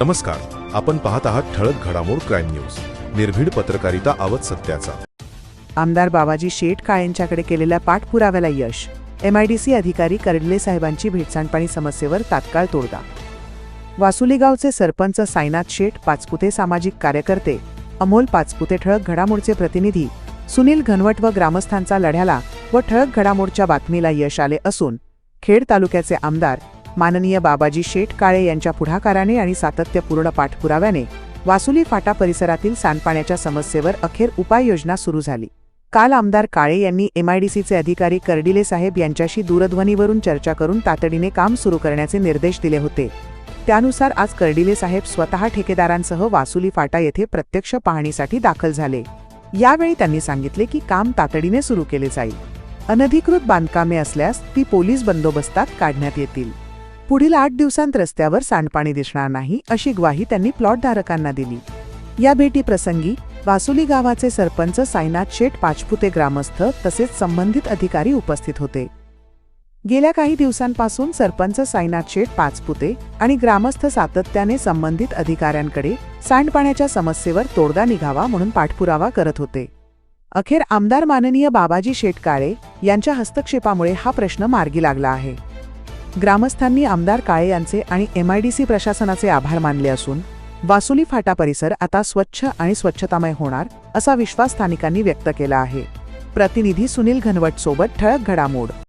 नमस्कार आपण पाहत आहात ठळक घडामोड क्राईम न्यूज. निर्भीड पत्रकारिता आवत सत्याचा. आमदार बाबाजी शेठ काळेंच्याकडे केलेल्या पाठपुराव्याला यश. एमआयडीसी अधिकारी करडले साहेबांची भेटसांडपाणी समस्येवर तात्काळ तोडगा. वासुली गावचे सरपंच साईनाथ शेठ पाचपुते सामाजिक कार्यकर्ते अमोल पाचपुते ठळक घडामोडचे प्रतिनिधी सुनील घनवट व ग्रामस्थांचा लढ्याला व ठळक घडामोडच्या बातमीला यश आले असून खेड तालुक्याचे आमदार माननीय बाबाजी शेठ काळे यांच्या पुढाकाराने आणि सातत्यपूर्ण पाठपुराव्याने वासुली फाटा परिसरातील सांडपाण्याच्या समस्येवर अखेर उपाययोजना सुरू झाली. काल आमदार काळे यांनी एमआयडीसीचे अधिकारी कर्डिले साहेब यांच्याशी दूरध्वनीवरून चर्चा करून तातडीने काम सुरू करण्याचे निर्देश दिले होते. त्यानुसार आज कर्डिले साहेब स्वतः ठेकेदारांसह वासुली फाटा येथे प्रत्यक्ष पाहणीसाठी दाखल झाले. यावेळी त्यांनी सांगितले की काम तातडीने सुरू केले जाईल. अनधिकृत बांधकामे असल्यास ती पोलीस बंदोबस्तात काढण्यात येतील. पुढील आठ दिवसांत रस्त्यावर सांडपाणी दिसणार नाही अशी ग्वाही त्यांनी प्लॉटधारकांना दिली. या भेटीप्रसंगी वासुली गावाचे सरपंच साईनाथ शेठ पाचपुते ग्रामस्थ तसेच संबंधित अधिकारी उपस्थित होते. गेल्या काही दिवसांपासून सरपंच साईनाथ शेठ पाचपुते आणि ग्रामस्थ सातत्याने संबंधित अधिकाऱ्यांकडे सांडपाण्याच्या समस्येवर तोडगा निघावा म्हणून पाठपुरावा करत होते. अखेर आमदार माननीय बाबाजी शेटकाळे यांच्या हस्तक्षेपामुळे हा प्रश्न मार्गी लागला आहे. ग्रामस्थांनी आमदार काळे यांचे आणि एमआयडीसी प्रशासनाचे आभार मानले असून वासुली फाटा परिसर आता स्वच्छ आणि स्वच्छतामय होणार असा विश्वास स्थानिकांनी व्यक्त केला आहे. प्रतिनिधी सुनील घनवट सोबत ठळक घडामोड.